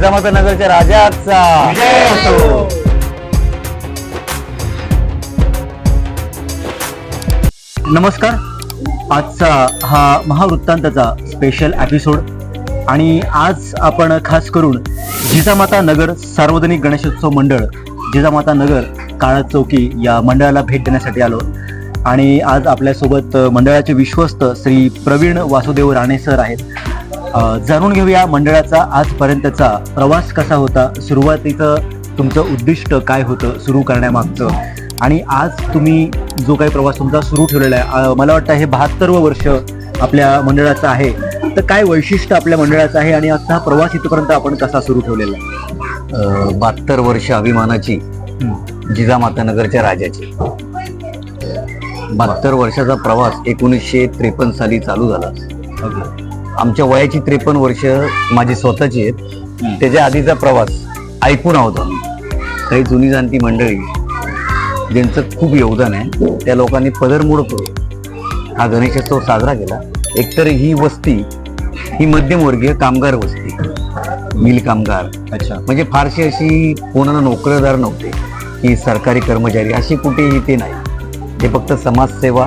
जिजामाता नगरच्या राजाचा. नमस्कार. आजचा हा महावृत्तांताचा स्पेशल एपिसोड आणि आज आपण खास करून जिजामाता नगर सार्वजनिक गणेशोत्सव मंडळ जिजामाता नगर काळा चौकी या मंडळाला भेट देण्यासाठी आलो. आणि आज आपल्यासोबत मंडळाचे विश्वस्त श्री प्रवीण वासुदेव राणे सर आहेत. जाणून घेऊया मंडळाचा आजपर्यंतचा प्रवास कसा होता सुरुवातीचं तुमचं उद्दिष्ट काय होतं सुरू करण्यामागचं. आणि आज तुम्ही जो काही प्रवास तुमचा सुरू ठेवलेला आहे मला वाटतं हे बहात्तरवं वर्ष आपल्या मंडळाचं आहे. तर काय वैशिष्ट्य आपल्या मंडळाचं आहे आणि आता हा प्रवास इथपर्यंत आपण कसा सुरू ठेवलेला आहे? बहात्तर वर्ष अभिमानाची जिजामाता नगरच्या राजाची. बहात्तर वर्षाचा प्रवास एकोणीसशे त्रेपन्न साली चालू झाला. आमच्या वयाची त्रेपन्न वर्ष माझी स्वतःची आहेत. त्याच्या आधीचा प्रवास ऐकून आहोत आम्ही काही जुनी जाणती मंडळी ज्यांचं खूप योगदान आहे त्या लोकांनी पदरमोड करून हा गणेशोत्सव साजरा केला. एकतर ही वस्ती ही मध्यमवर्गीय कामगार वस्ती. मिल कामगार. अच्छा. म्हणजे फारशी अशी कोणाला नोकरदार नव्हते. की सरकारी कर्मचारी अशी कुठेही ते नाही. ते फक्त समाजसेवा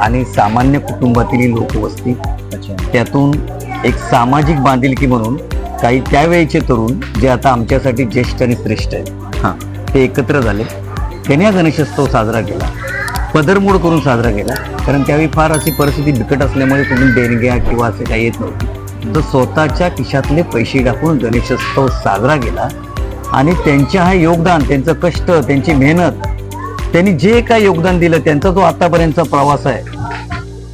आणि सामान्य कुटुंबातील लोक वस्ती अच्छा त्यातून एक सामाजिक बांधिलकी म्हणून काही त्यावेळेचे तरुण जे आता आमच्यासाठी ज्येष्ठ आणि श्रेष्ठ आहेत हां ते एकत्र झाले. त्यांनी हा गणेशोत्सव साजरा केला. पदरमोड करून साजरा केला. कारण त्यावेळी फार अशी परिस्थिती बिकट असल्यामुळे कुठून देणग्या किंवा असे काही येत नव्हते. तर स्वतःच्या खिशातले पैसे टाकून गणेशोत्सव साजरा केला. आणि त्यांचे हा योगदान त्यांचं कष्ट त्यांची मेहनत त्यांनी जे काही योगदान दिलं त्यांचा जो आतापर्यंतचा प्रवास आहे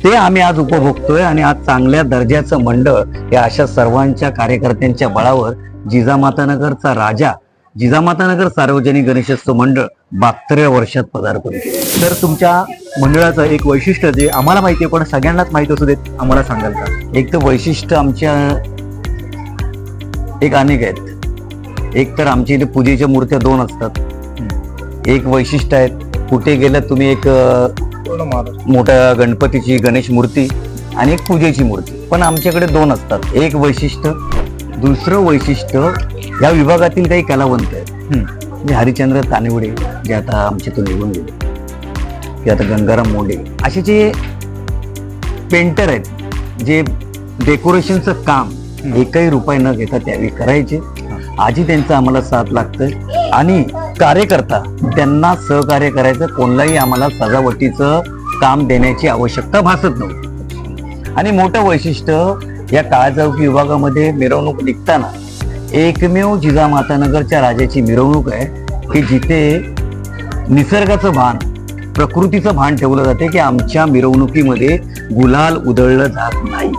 ते आम्ही आज उपभोगतोय आणि आज चांगल्या दर्जाचं मंडळ या अशा सर्वांच्या कार्यकर्त्यांच्या बळावर जिजामातानगरचा राजा जिजामातानगर सार्वजनिक गणेशोत्सव मंडळ बाहत्तराव्या वर्षात पदार्पण तर तुमच्या मंडळाचं एक वैशिष्ट्य जे आम्हाला माहिती आहे पण सगळ्यांनाच माहिती असू देत आम्हाला सांगाल का? एक तर वैशिष्ट्य आमच्या एक अनेक आहेत. एक तर आमच्या इथे पूजेच्या मूर्त्या दोन असतात. एक वैशिष्ट्य आहेत कुठे गेलं तुम्ही एक मोठ्या गणपतीची गणेश मूर्ती आणि एक पूजेची मूर्ती. पण आमच्याकडे दोन असतात. एक वैशिष्ट्य दुसरं वैशिष्ट्य या विभागातील काही कलावंत आहेत. म्हणजे हरिचंद्र तानिवडे जे आता आमच्यातून निघून गेले. ते आता गंगाराम मोंडे. असे जे पेंटर आहेत जे डेकोरेशनचं काम एकही रुपये न घेता त्यावेळी करायचे. आजी त्यांचं आम्हाला साथ लागतंय. आणि कार्यकर्ता त्यांना सहकार्य करायचं कोणलाही आम्हाला सजावटीचं काम देण्याची आवश्यकता भासत नव्हती. आणि मोठं वैशिष्ट्य या काळाचौकी विभागामध्ये मिरवणूक निघताना एकमेव जिजामातानगरच्या राजाची मिरवणूक आहे की जिथे निसर्गाचं भान प्रकृतीचं भान ठेवलं जाते की आमच्या मिरवणुकीमध्ये गुलाल उधळलं जात नाही.